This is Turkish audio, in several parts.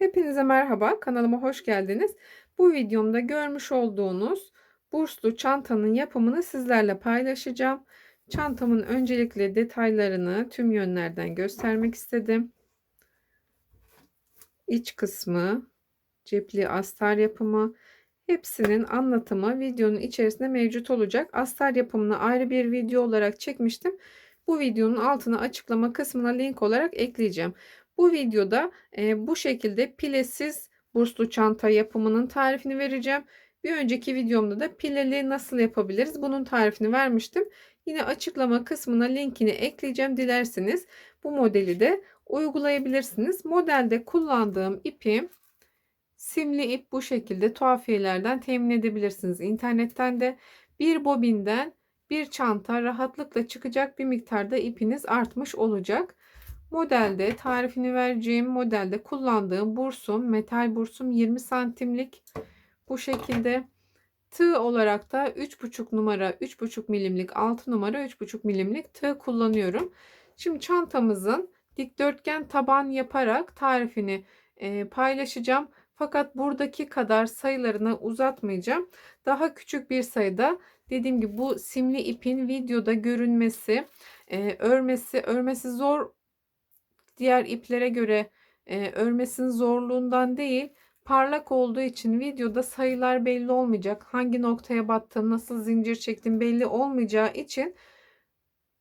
Hepinize merhaba, kanalıma hoş geldiniz. Bu videomda görmüş olduğunuz burslu çantanın yapımını sizlerle paylaşacağım. Çantamın öncelikle detaylarını tüm yönlerden göstermek istedim. İç kısmı, cepli astar yapımı, hepsinin anlatımı videonun içerisinde mevcut olacak. Astar yapımını ayrı bir video olarak çekmiştim. Bu videonun altına açıklama kısmına link olarak ekleyeceğim. Bu videoda e, bu şekilde pilesiz burslu çanta yapımının tarifini vereceğim. Bir önceki videomda da pileli nasıl yapabiliriz bunun tarifini vermiştim. Yine açıklama kısmına linkini ekleyeceğim. Dilerseniz bu modeli de uygulayabilirsiniz. Modelde kullandığım ipim simli ip bu şekilde tuhafiyelerden temin edebilirsiniz. İnternetten de bir bobinden bir çanta rahatlıkla çıkacak bir miktarda ipiniz artmış olacak. Modelde tarifini vereceğim modelde kullandığım bursum metal bursum 20 santimlik bu şekilde tığ olarak da 3,5 numara 3,5 milimlik 6 numara 3,5 milimlik tığ kullanıyorum. Şimdi çantamızın dikdörtgen taban yaparak tarifini e, paylaşacağım. Fakat buradaki kadar sayılarını uzatmayacağım. Daha küçük bir sayıda dediğim gibi bu simli ipin videoda görünmesi, e, örmesi, örmesi zor diğer iplere göre e, örmesinin zorluğundan değil parlak olduğu için videoda sayılar belli olmayacak. Hangi noktaya battım, nasıl zincir çektim belli olmayacağı için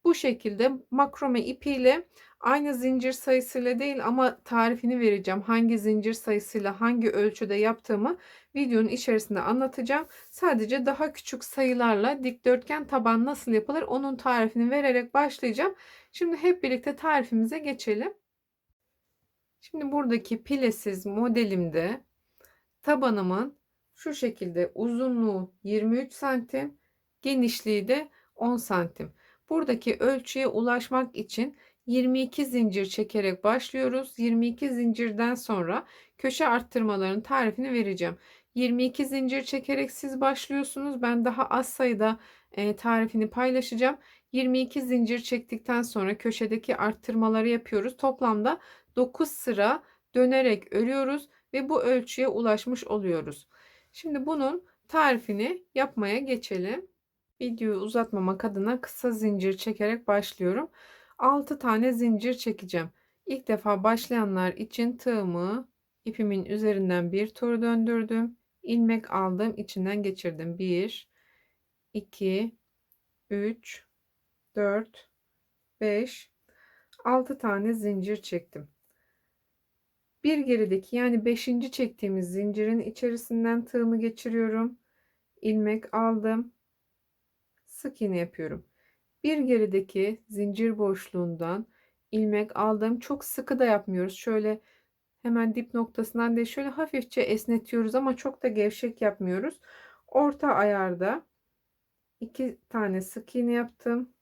bu şekilde makrome ipiyle aynı zincir sayısıyla değil ama tarifini vereceğim. Hangi zincir sayısıyla hangi ölçüde yaptığımı videonun içerisinde anlatacağım. Sadece daha küçük sayılarla dikdörtgen taban nasıl yapılır onun tarifini vererek başlayacağım. Şimdi hep birlikte tarifimize geçelim. Şimdi buradaki pilesiz modelimde tabanımın şu şekilde uzunluğu 23 santim, genişliği de 10 santim. Buradaki ölçüye ulaşmak için 22 zincir çekerek başlıyoruz. 22 zincirden sonra köşe arttırmaların tarifini vereceğim. 22 zincir çekerek siz başlıyorsunuz. Ben daha az sayıda e, tarifini paylaşacağım. 22 zincir çektikten sonra köşedeki arttırmaları yapıyoruz. Toplamda 9 sıra dönerek örüyoruz ve bu ölçüye ulaşmış oluyoruz. Şimdi bunun tarifini yapmaya geçelim. Videoyu uzatmamak adına kısa zincir çekerek başlıyorum. 6 tane zincir çekeceğim. İlk defa başlayanlar için tığımı ipimin üzerinden bir tur döndürdüm. ilmek aldım, içinden geçirdim. 1 2 3 4 5 6 tane zincir çektim. Bir gerideki yani 5. çektiğimiz zincirin içerisinden tığımı geçiriyorum. ilmek aldım. Sık iğne yapıyorum. Bir gerideki zincir boşluğundan ilmek aldım. Çok sıkı da yapmıyoruz. Şöyle hemen dip noktasından değil şöyle hafifçe esnetiyoruz ama çok da gevşek yapmıyoruz. Orta ayarda iki tane sık iğne yaptım.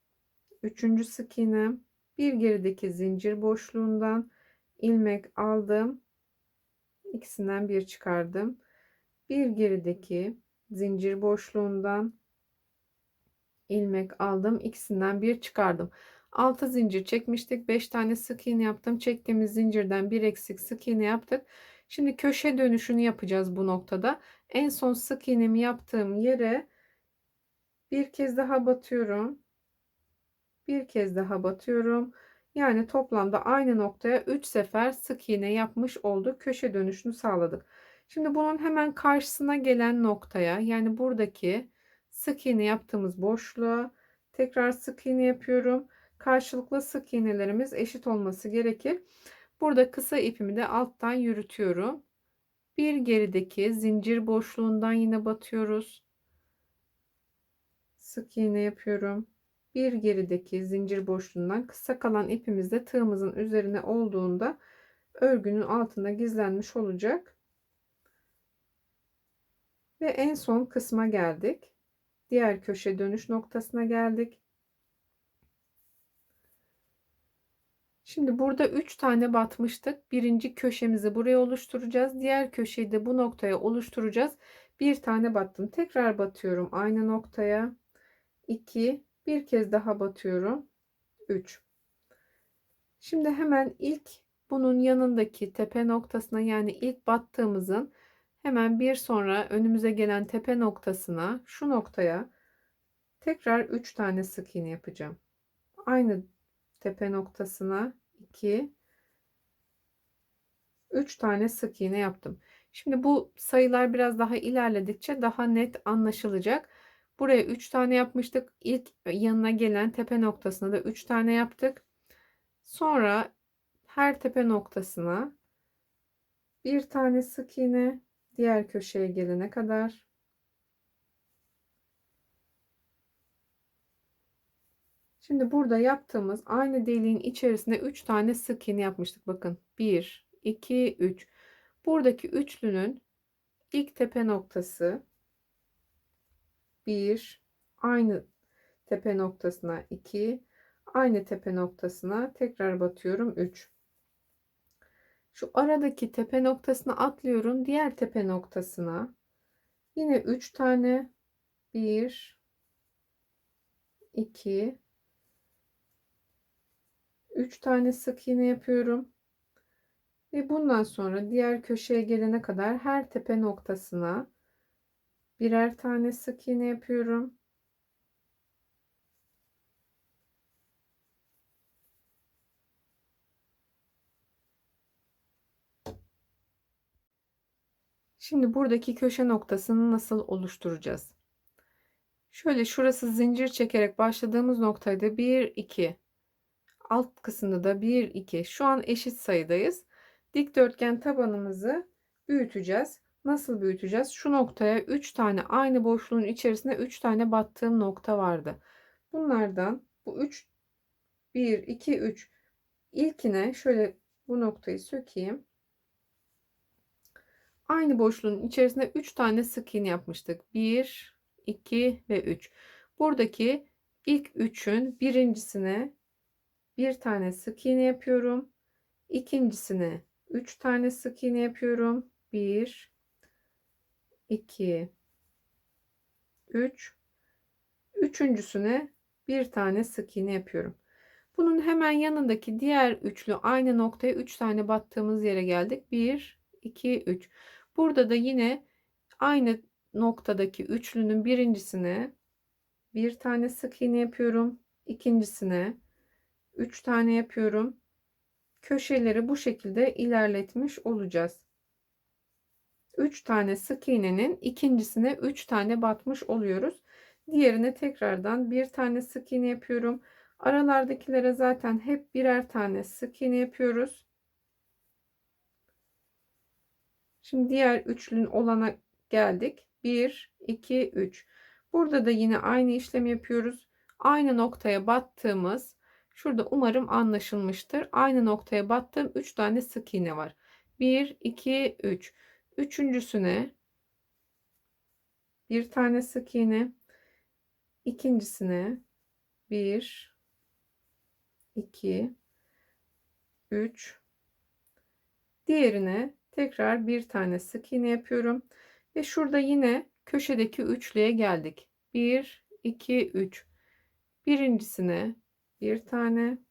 Üçüncü sık iğne bir gerideki zincir boşluğundan ilmek aldım. İkisinden bir çıkardım. Bir gerideki zincir boşluğundan ilmek aldım. İkisinden bir çıkardım. 6 zincir çekmiştik. 5 tane sık iğne yaptım. Çektiğimiz zincirden bir eksik sık iğne yaptık. Şimdi köşe dönüşünü yapacağız bu noktada. En son sık iğnemi yaptığım yere bir kez daha batıyorum. Bir kez daha batıyorum. Yani toplamda aynı noktaya 3 sefer sık iğne yapmış olduk. Köşe dönüşünü sağladık. Şimdi bunun hemen karşısına gelen noktaya yani buradaki sık iğne yaptığımız boşluğa tekrar sık iğne yapıyorum. Karşılıklı sık iğnelerimiz eşit olması gerekir. Burada kısa ipimi de alttan yürütüyorum. Bir gerideki zincir boşluğundan yine batıyoruz. Sık iğne yapıyorum bir gerideki zincir boşluğundan kısa kalan ipimiz de tığımızın üzerine olduğunda örgünün altında gizlenmiş olacak. Ve en son kısma geldik. Diğer köşe dönüş noktasına geldik. Şimdi burada 3 tane batmıştık. Birinci köşemizi buraya oluşturacağız. Diğer köşeyi de bu noktaya oluşturacağız. Bir tane battım. Tekrar batıyorum aynı noktaya. 2 bir kez daha batıyorum. 3. Şimdi hemen ilk bunun yanındaki tepe noktasına yani ilk battığımızın hemen bir sonra önümüze gelen tepe noktasına şu noktaya tekrar 3 tane sık iğne yapacağım. Aynı tepe noktasına 2 3 tane sık iğne yaptım. Şimdi bu sayılar biraz daha ilerledikçe daha net anlaşılacak. Buraya 3 tane yapmıştık. İlk yanına gelen tepe noktasına da 3 tane yaptık. Sonra her tepe noktasına bir tane sık iğne diğer köşeye gelene kadar Şimdi burada yaptığımız aynı deliğin içerisinde 3 tane sık iğne yapmıştık. Bakın 1, 2, 3. Buradaki üçlünün ilk tepe noktası 1, aynı tepe noktasına 2, aynı tepe noktasına tekrar batıyorum 3. Şu aradaki tepe noktasına atlıyorum. Diğer tepe noktasına yine 3 tane 1 2 3 tane sık iğne yapıyorum. Ve bundan sonra diğer köşeye gelene kadar her tepe noktasına birer tane sık iğne yapıyorum. Şimdi buradaki köşe noktasını nasıl oluşturacağız? Şöyle şurası zincir çekerek başladığımız noktaydı. 1 2 alt kısımda da 1 2 şu an eşit sayıdayız. Dikdörtgen tabanımızı büyüteceğiz. Nasıl büyüteceğiz? Şu noktaya 3 tane aynı boşluğun içerisinde 3 tane battığım nokta vardı. Bunlardan bu 3 1 2 3 ilkine şöyle bu noktayı sökeyim. Aynı boşluğun içerisinde 3 tane sık iğne yapmıştık. 1 2 ve 3. Buradaki ilk 3'ün birincisine bir tane sık iğne yapıyorum. İkincisine 3 tane sık iğne yapıyorum. 1 2 3 Üçüncüsüne bir tane sık iğne yapıyorum. Bunun hemen yanındaki diğer üçlü aynı noktaya 3 tane battığımız yere geldik. 1 2 3. Burada da yine aynı noktadaki üçlünün birincisine bir tane sık iğne yapıyorum. İkincisine 3 tane yapıyorum. Köşeleri bu şekilde ilerletmiş olacağız. 3 tane sık iğnenin ikincisine 3 tane batmış oluyoruz. Diğerine tekrardan bir tane sık iğne yapıyorum. Aralardakilere zaten hep birer tane sık iğne yapıyoruz. Şimdi diğer üçlün olana geldik. 1, 2, 3. Burada da yine aynı işlemi yapıyoruz. Aynı noktaya battığımız Şurada umarım anlaşılmıştır. Aynı noktaya battığım 3 tane sık iğne var. 1, 2, 3. Üçüncüsüne bir tane sık iğne. İkincisine 1, 2, 3. Diğerine tekrar bir tane sık iğne yapıyorum. Ve şurada yine köşedeki üçlüye geldik. 1, 2, 3. Birincisine bir tane.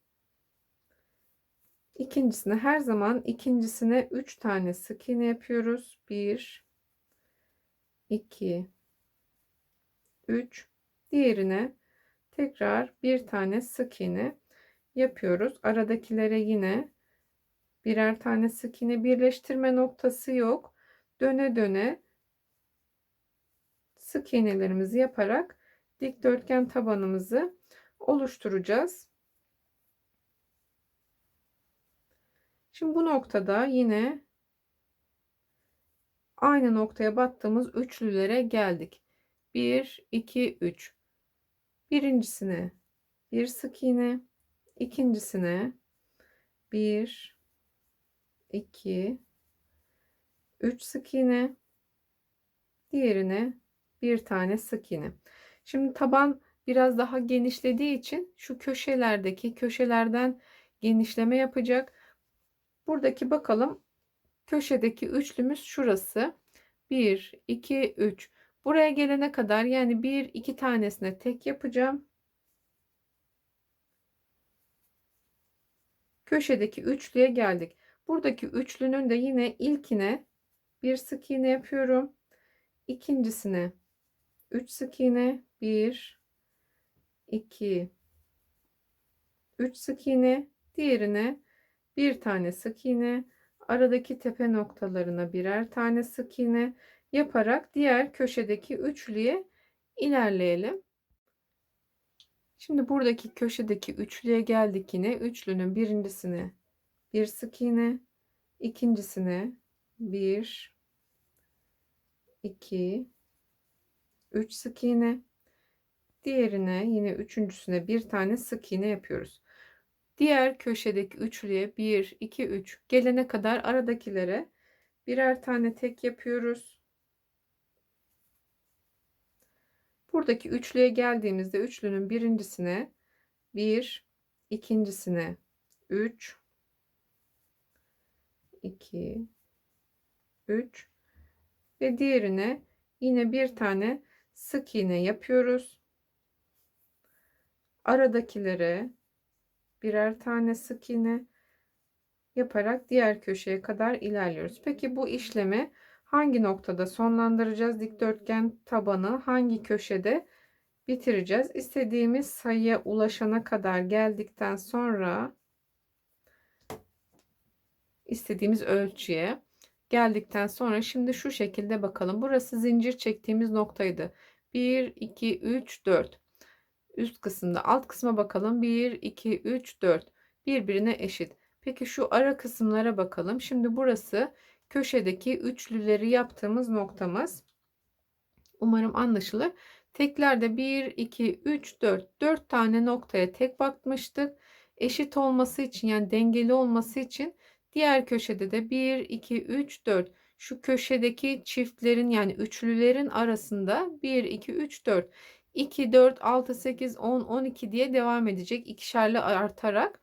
İkincisine her zaman ikincisine 3 tane sık iğne yapıyoruz. 1 2 3 diğerine tekrar bir tane sık iğne yapıyoruz. Aradakilere yine birer tane sık iğne birleştirme noktası yok. Döne döne sık iğnelerimizi yaparak dikdörtgen tabanımızı oluşturacağız. Şimdi bu noktada yine aynı noktaya battığımız üçlülere geldik. 1 2 3. Birincisine bir sık iğne, ikincisine 1 2 3 sık iğne, diğerine bir tane sık iğne. Şimdi taban biraz daha genişlediği için şu köşelerdeki köşelerden genişleme yapacak. Buradaki bakalım köşedeki üçlümüz şurası. 1 2 3 buraya gelene kadar yani 1 2 tanesine tek yapacağım. Köşedeki üçlüye geldik. Buradaki üçlünün de yine ilkine bir sık iğne yapıyorum. İkincisine 3 sık iğne 1 2 3 sık iğne diğerine bir tane sık iğne aradaki tepe noktalarına birer tane sık iğne yaparak diğer köşedeki üçlüye ilerleyelim. Şimdi buradaki köşedeki üçlüye geldik yine. Üçlünün birincisine bir sık iğne, ikincisine bir, iki, üç sık iğne. Diğerine yine üçüncüsüne bir tane sık iğne yapıyoruz. Diğer köşedeki üçlüye 1, 2, 3 gelene kadar aradakilere birer tane tek yapıyoruz. Buradaki üçlüye geldiğimizde üçlünün birincisine 1, ikincisine 3, 2, 3 ve diğerine yine bir tane sık iğne yapıyoruz. Aradakilere birer tane sık iğne yaparak diğer köşeye kadar ilerliyoruz. Peki bu işlemi hangi noktada sonlandıracağız? Dikdörtgen tabanı hangi köşede bitireceğiz? İstediğimiz sayıya ulaşana kadar geldikten sonra istediğimiz ölçüye geldikten sonra şimdi şu şekilde bakalım. Burası zincir çektiğimiz noktaydı. 1 2 3 4 üst kısımda alt kısma bakalım. 1 2 3 4 birbirine eşit. Peki şu ara kısımlara bakalım. Şimdi burası köşedeki üçlüleri yaptığımız noktamız. Umarım anlaşılır. Teklerde 1 2 3 4 4 tane noktaya tek bakmıştık. Eşit olması için yani dengeli olması için diğer köşede de 1 2 3 4 şu köşedeki çiftlerin yani üçlülerin arasında 1 2 3 4 2, 4, 6, 8, 10, 12 diye devam edecek. ikişerli artarak.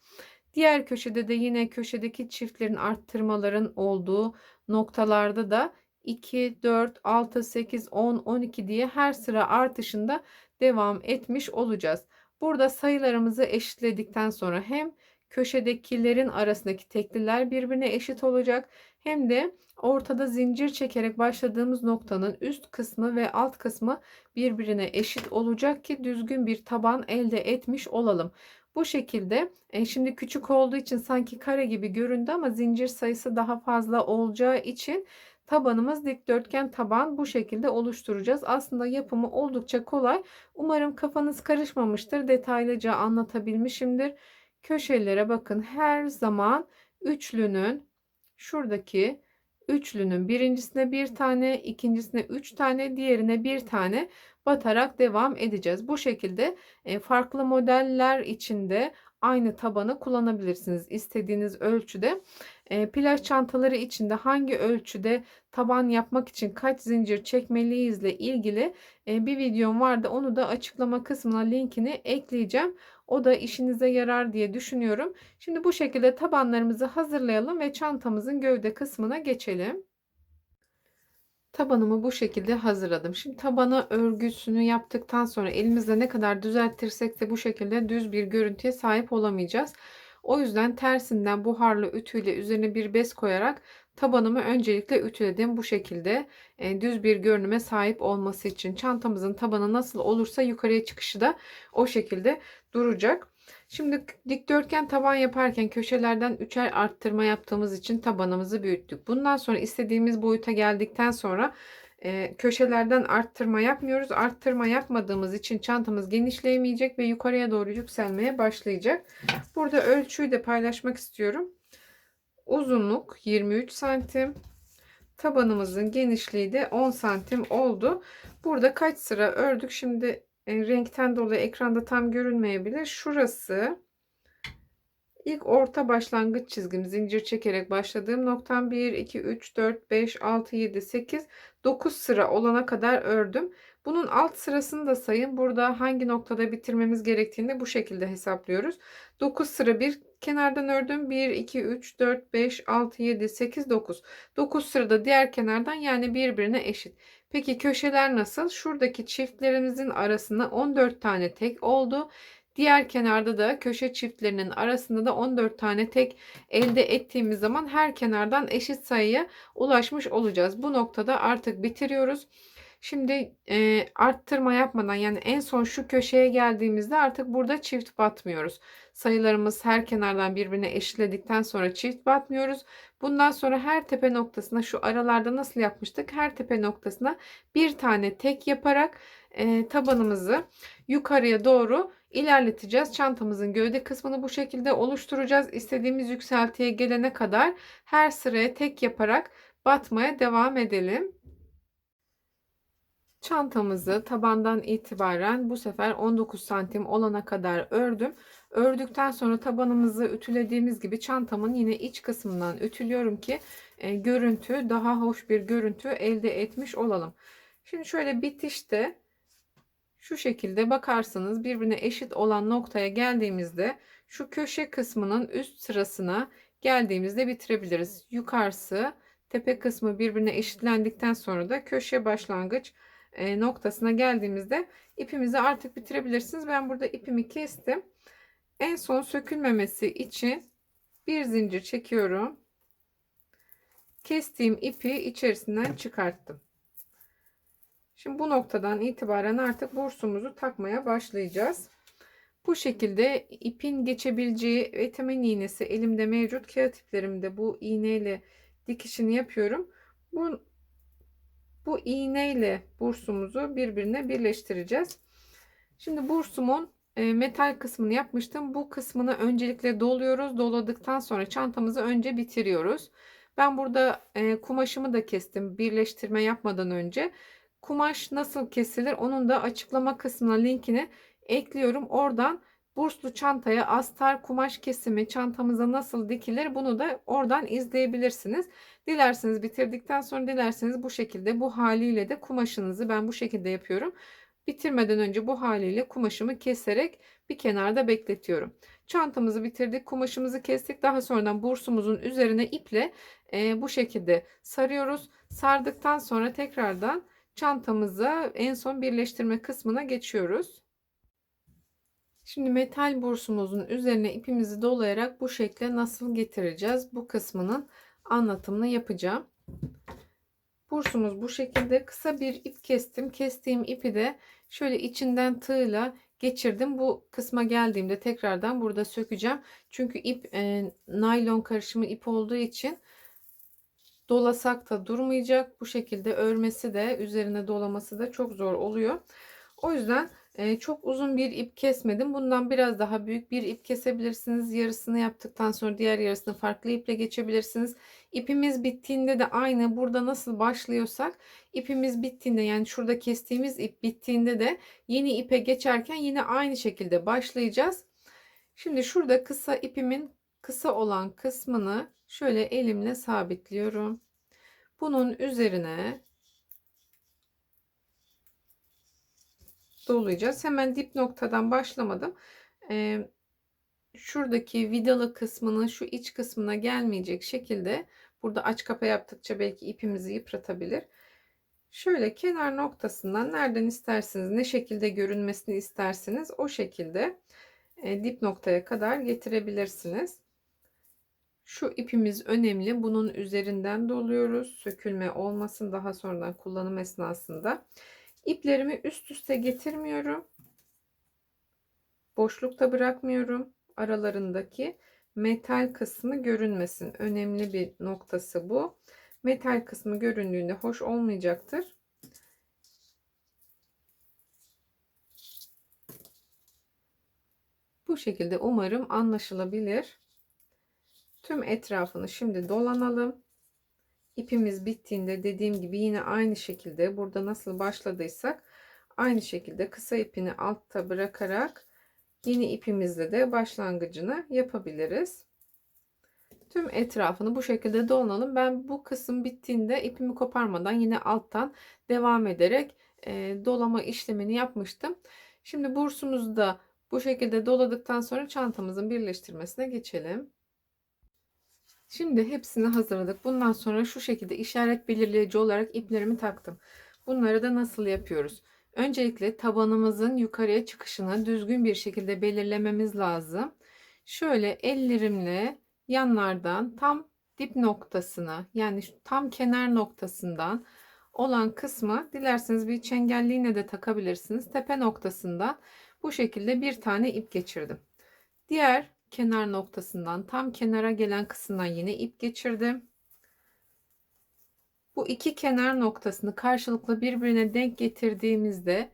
Diğer köşede de yine köşedeki çiftlerin arttırmaların olduğu noktalarda da 2, 4, 6, 8, 10, 12 diye her sıra artışında devam etmiş olacağız. Burada sayılarımızı eşitledikten sonra hem köşedekilerin arasındaki tekliler birbirine eşit olacak hem de ortada zincir çekerek başladığımız noktanın üst kısmı ve alt kısmı birbirine eşit olacak ki düzgün bir taban elde etmiş olalım. Bu şekilde e, şimdi küçük olduğu için sanki kare gibi göründü ama zincir sayısı daha fazla olacağı için tabanımız dikdörtgen taban bu şekilde oluşturacağız. Aslında yapımı oldukça kolay. Umarım kafanız karışmamıştır. Detaylıca anlatabilmişimdir. Köşelere bakın her zaman üçlünün şuradaki üçlünün birincisine bir tane, ikincisine üç tane, diğerine bir tane batarak devam edeceğiz. Bu şekilde e, farklı modeller içinde aynı tabanı kullanabilirsiniz. istediğiniz ölçüde. E, plaj çantaları içinde hangi ölçüde taban yapmak için kaç zincir çekmeliyiz ile ilgili e, bir videom vardı. Onu da açıklama kısmına linkini ekleyeceğim. O da işinize yarar diye düşünüyorum. Şimdi bu şekilde tabanlarımızı hazırlayalım ve çantamızın gövde kısmına geçelim. Tabanımı bu şekilde hazırladım. Şimdi tabana örgüsünü yaptıktan sonra elimizde ne kadar düzeltirsek de bu şekilde düz bir görüntüye sahip olamayacağız. O yüzden tersinden buharlı ütüyle üzerine bir bez koyarak tabanımı öncelikle ütüledim. Bu şekilde e, düz bir görünüme sahip olması için çantamızın tabanı nasıl olursa yukarıya çıkışı da o şekilde duracak. Şimdi dikdörtgen taban yaparken köşelerden üçer arttırma yaptığımız için tabanımızı büyüttük. Bundan sonra istediğimiz boyuta geldikten sonra e, köşelerden arttırma yapmıyoruz. Arttırma yapmadığımız için çantamız genişleyemeyecek ve yukarıya doğru yükselmeye başlayacak. Burada ölçüyü de paylaşmak istiyorum. Uzunluk 23 santim. Tabanımızın genişliği de 10 santim oldu. Burada kaç sıra ördük? Şimdi e, renkten dolayı ekranda tam görünmeyebilir. Şurası ilk orta başlangıç çizgim zincir çekerek başladığım noktam 1 2 3 4 5 6 7 8 9 sıra olana kadar ördüm. Bunun alt sırasını da sayın. Burada hangi noktada bitirmemiz gerektiğini bu şekilde hesaplıyoruz. 9 sıra bir kenardan ördüm. 1, 2, 3, 4, 5, 6, 7, 8, 9. 9 sırada diğer kenardan yani birbirine eşit. Peki köşeler nasıl? Şuradaki çiftlerimizin arasında 14 tane tek oldu. Diğer kenarda da köşe çiftlerinin arasında da 14 tane tek elde ettiğimiz zaman her kenardan eşit sayıya ulaşmış olacağız. Bu noktada artık bitiriyoruz. Şimdi e, arttırma yapmadan yani en son şu köşeye geldiğimizde artık burada çift batmıyoruz. Sayılarımız her kenardan birbirine eşitledikten sonra çift batmıyoruz. Bundan sonra her tepe noktasına şu aralarda nasıl yapmıştık? Her tepe noktasına bir tane tek yaparak e, tabanımızı yukarıya doğru ilerleteceğiz. Çantamızın gövde kısmını bu şekilde oluşturacağız. İstediğimiz yükseltiye gelene kadar her sıraya tek yaparak batmaya devam edelim. Çantamızı tabandan itibaren bu sefer 19 santim olana kadar ördüm. Ördükten sonra tabanımızı ütülediğimiz gibi çantamın yine iç kısmından ütülüyorum ki e, görüntü daha hoş bir görüntü elde etmiş olalım. Şimdi şöyle bitişte şu şekilde bakarsanız birbirine eşit olan noktaya geldiğimizde şu köşe kısmının üst sırasına geldiğimizde bitirebiliriz. Yukarısı tepe kısmı birbirine eşitlendikten sonra da köşe başlangıç noktasına geldiğimizde ipimizi artık bitirebilirsiniz. Ben burada ipimi kestim. En son sökülmemesi için bir zincir çekiyorum. Kestiğim ipi içerisinden çıkarttım. Şimdi bu noktadan itibaren artık bursumuzu takmaya başlayacağız. Bu şekilde ipin geçebileceği etemen iğnesi elimde mevcut. Kağıt iplerimde bu iğneyle dikişini yapıyorum. Bu, bu iğneyle bursumuzu birbirine birleştireceğiz. Şimdi bursumun e, metal kısmını yapmıştım. Bu kısmını öncelikle doluyoruz. Doladıktan sonra çantamızı önce bitiriyoruz. Ben burada e, kumaşımı da kestim birleştirme yapmadan önce. Kumaş nasıl kesilir onun da açıklama kısmına linkini ekliyorum. Oradan burslu çantaya astar kumaş kesimi çantamıza nasıl dikilir bunu da oradan izleyebilirsiniz. Dilerseniz bitirdikten sonra dilerseniz bu şekilde bu haliyle de kumaşınızı ben bu şekilde yapıyorum. Bitirmeden önce bu haliyle kumaşımı keserek bir kenarda bekletiyorum. Çantamızı bitirdik, kumaşımızı kestik. Daha sonradan bursumuzun üzerine iple e, bu şekilde sarıyoruz. Sardıktan sonra tekrardan çantamıza en son birleştirme kısmına geçiyoruz. Şimdi metal bursumuzun üzerine ipimizi dolayarak bu şekle nasıl getireceğiz? Bu kısmının anlatımını yapacağım. Bursumuz bu şekilde kısa bir ip kestim. Kestiğim ipi de şöyle içinden tığla geçirdim. Bu kısma geldiğimde tekrardan burada sökeceğim. Çünkü ip e, naylon karışımı ip olduğu için dolasak da durmayacak. Bu şekilde örmesi de üzerine dolaması da çok zor oluyor. O yüzden e, çok uzun bir ip kesmedim. Bundan biraz daha büyük bir ip kesebilirsiniz. Yarısını yaptıktan sonra diğer yarısını farklı iple geçebilirsiniz. İpimiz bittiğinde de aynı burada nasıl başlıyorsak ipimiz bittiğinde yani şurada kestiğimiz ip bittiğinde de yeni ipe geçerken yine aynı şekilde başlayacağız. Şimdi şurada kısa ipimin kısa olan kısmını şöyle elimle sabitliyorum. Bunun üzerine dolayacağız. Hemen dip noktadan başlamadım. Ee, şuradaki vidalı kısmının şu iç kısmına gelmeyecek şekilde burada aç kapa yaptıkça belki ipimizi yıpratabilir. Şöyle kenar noktasından nereden isterseniz ne şekilde görünmesini isterseniz o şekilde e, dip noktaya kadar getirebilirsiniz. Şu ipimiz önemli. Bunun üzerinden doluyoruz. Sökülme olmasın daha sonradan kullanım esnasında. İplerimi üst üste getirmiyorum. Boşlukta bırakmıyorum. Aralarındaki metal kısmı görünmesin. Önemli bir noktası bu. Metal kısmı göründüğünde hoş olmayacaktır. Bu şekilde umarım anlaşılabilir. Tüm etrafını şimdi dolanalım. İpimiz bittiğinde dediğim gibi yine aynı şekilde burada nasıl başladıysak aynı şekilde kısa ipini altta bırakarak yeni ipimizle de başlangıcını yapabiliriz. Tüm etrafını bu şekilde dolanalım. Ben bu kısım bittiğinde ipimi koparmadan yine alttan devam ederek e, dolama işlemini yapmıştım. Şimdi bursumuzu da bu şekilde doladıktan sonra çantamızın birleştirmesine geçelim. Şimdi hepsini hazırladık. Bundan sonra şu şekilde işaret belirleyici olarak iplerimi taktım. Bunları da nasıl yapıyoruz? Öncelikle tabanımızın yukarıya çıkışını düzgün bir şekilde belirlememiz lazım. Şöyle ellerimle yanlardan tam dip noktasına yani tam kenar noktasından olan kısmı dilerseniz bir çengelliğine de takabilirsiniz. Tepe noktasından bu şekilde bir tane ip geçirdim. Diğer kenar noktasından tam kenara gelen kısımdan yine ip geçirdim. Bu iki kenar noktasını karşılıklı birbirine denk getirdiğimizde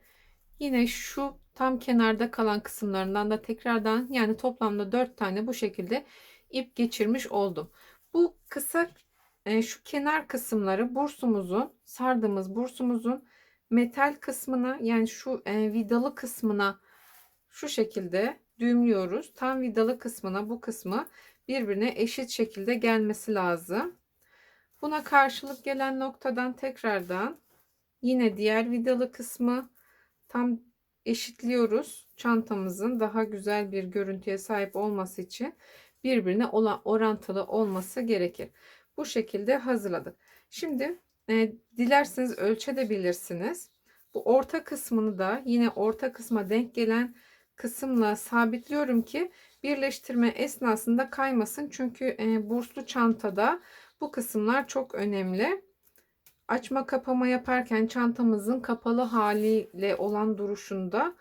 yine şu tam kenarda kalan kısımlarından da tekrardan yani toplamda 4 tane bu şekilde ip geçirmiş oldum. Bu kısa e, şu kenar kısımları bursumuzun sardığımız bursumuzun metal kısmına yani şu e, vidalı kısmına şu şekilde düğümlüyoruz. Tam vidalı kısmına bu kısmı birbirine eşit şekilde gelmesi lazım. Buna karşılık gelen noktadan tekrardan yine diğer vidalı kısmı tam eşitliyoruz. Çantamızın daha güzel bir görüntüye sahip olması için birbirine olan orantılı olması gerekir. Bu şekilde hazırladık. Şimdi e, dilerseniz ölçebilirsiniz. Bu orta kısmını da yine orta kısma denk gelen kısımla sabitliyorum ki birleştirme esnasında kaymasın. Çünkü e, burslu çantada bu kısımlar çok önemli. Açma kapama yaparken çantamızın kapalı haliyle olan duruşunda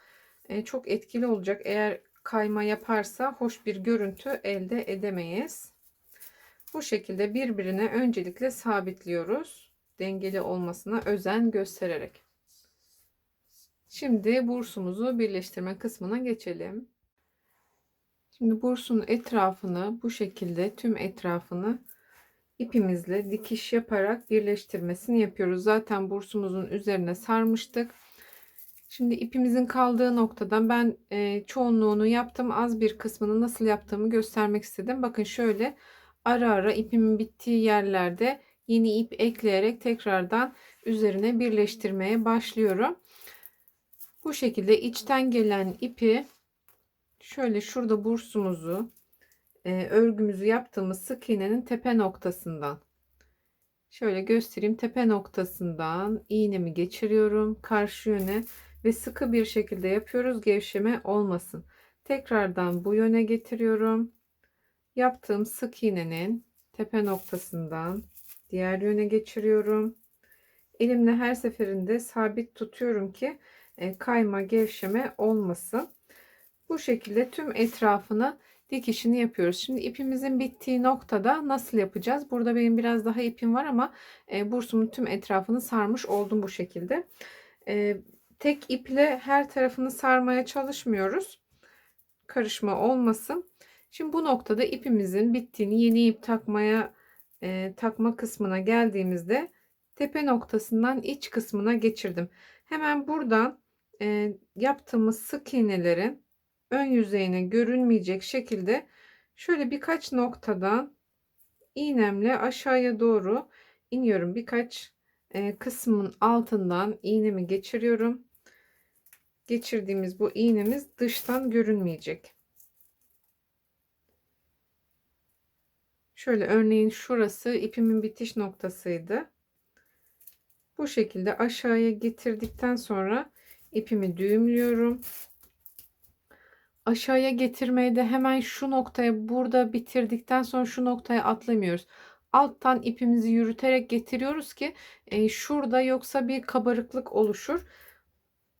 e, çok etkili olacak. Eğer kayma yaparsa hoş bir görüntü elde edemeyiz. Bu şekilde birbirine öncelikle sabitliyoruz. Dengeli olmasına özen göstererek. Şimdi bursumuzu birleştirme kısmına geçelim. Şimdi bursun etrafını bu şekilde tüm etrafını ipimizle dikiş yaparak birleştirmesini yapıyoruz. Zaten bursumuzun üzerine sarmıştık. Şimdi ipimizin kaldığı noktadan ben e, çoğunluğunu yaptım. Az bir kısmını nasıl yaptığımı göstermek istedim. Bakın şöyle ara ara ipimin bittiği yerlerde yeni ip ekleyerek tekrardan üzerine birleştirmeye başlıyorum. Bu şekilde içten gelen ipi şöyle şurada bursumuzu e, örgümüzü yaptığımız sık iğnenin tepe noktasından şöyle göstereyim. Tepe noktasından iğnemi geçiriyorum karşı yöne ve sıkı bir şekilde yapıyoruz gevşeme olmasın. Tekrardan bu yöne getiriyorum. Yaptığım sık iğnenin tepe noktasından diğer yöne geçiriyorum. Elimle her seferinde sabit tutuyorum ki kayma gevşeme olmasın bu şekilde tüm etrafını dikişini yapıyoruz. Şimdi ipimizin bittiği noktada nasıl yapacağız? Burada benim biraz daha ipim var ama e, bursumun tüm etrafını sarmış oldum bu şekilde. E, tek iple her tarafını sarmaya çalışmıyoruz. Karışma olmasın. Şimdi bu noktada ipimizin bittiğini yeni ip takmaya e, takma kısmına geldiğimizde tepe noktasından iç kısmına geçirdim. Hemen buradan e, yaptığımız sık iğnelerin ön yüzeyine görünmeyecek şekilde şöyle birkaç noktadan iğnemle aşağıya doğru iniyorum. Birkaç e, kısmın altından iğnemi geçiriyorum. Geçirdiğimiz bu iğnemiz dıştan görünmeyecek. Şöyle örneğin şurası ipimin bitiş noktasıydı. Bu şekilde aşağıya getirdikten sonra ipimi düğümlüyorum aşağıya getirmeye de hemen şu noktaya burada bitirdikten sonra şu noktaya atlamıyoruz. Alttan ipimizi yürüterek getiriyoruz ki e, şurada yoksa bir kabarıklık oluşur.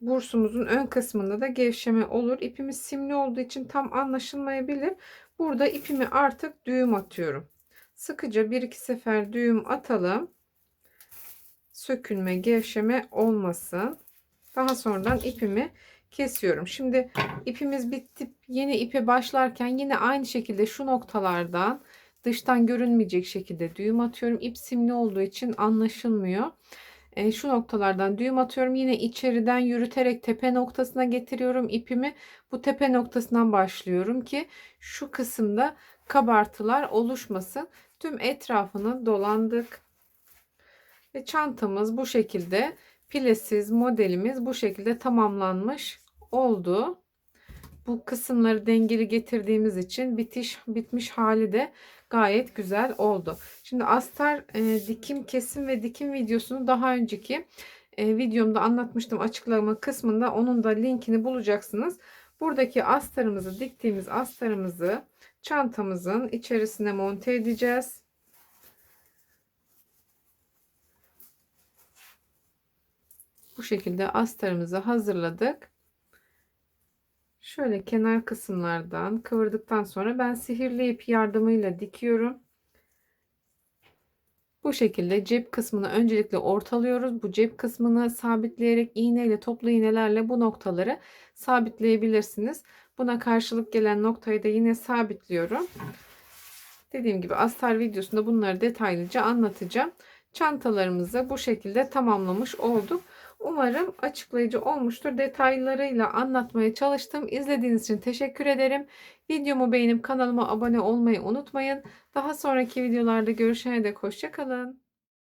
Bursumuzun ön kısmında da gevşeme olur. İpimiz simli olduğu için tam anlaşılmayabilir. Burada ipimi artık düğüm atıyorum. Sıkıca bir iki sefer düğüm atalım. Sökülme, gevşeme olmasın. Daha sonradan ipimi kesiyorum. Şimdi ipimiz bitti. Yeni ipe başlarken yine aynı şekilde şu noktalardan dıştan görünmeyecek şekilde düğüm atıyorum. İp simli olduğu için anlaşılmıyor. E, şu noktalardan düğüm atıyorum. Yine içeriden yürüterek tepe noktasına getiriyorum ipimi. Bu tepe noktasından başlıyorum ki şu kısımda kabartılar oluşmasın. Tüm etrafını dolandık. Ve çantamız bu şekilde pilesiz modelimiz bu şekilde tamamlanmış oldu. Bu kısımları dengeli getirdiğimiz için bitiş bitmiş hali de gayet güzel oldu. Şimdi astar e, dikim kesim ve dikim videosunu daha önceki e, videomda anlatmıştım açıklama kısmında. Onun da linkini bulacaksınız. Buradaki astarımızı diktiğimiz astarımızı çantamızın içerisine monte edeceğiz. Bu şekilde astarımızı hazırladık. Şöyle kenar kısımlardan kıvırdıktan sonra ben sihirli ip yardımıyla dikiyorum. Bu şekilde cep kısmını öncelikle ortalıyoruz. Bu cep kısmını sabitleyerek iğneyle toplu iğnelerle bu noktaları sabitleyebilirsiniz. Buna karşılık gelen noktayı da yine sabitliyorum. Dediğim gibi astar videosunda bunları detaylıca anlatacağım. Çantalarımızı bu şekilde tamamlamış olduk. Umarım açıklayıcı olmuştur. Detaylarıyla anlatmaya çalıştım. İzlediğiniz için teşekkür ederim. Videomu beğenip kanalıma abone olmayı unutmayın. Daha sonraki videolarda görüşene dek hoşçakalın.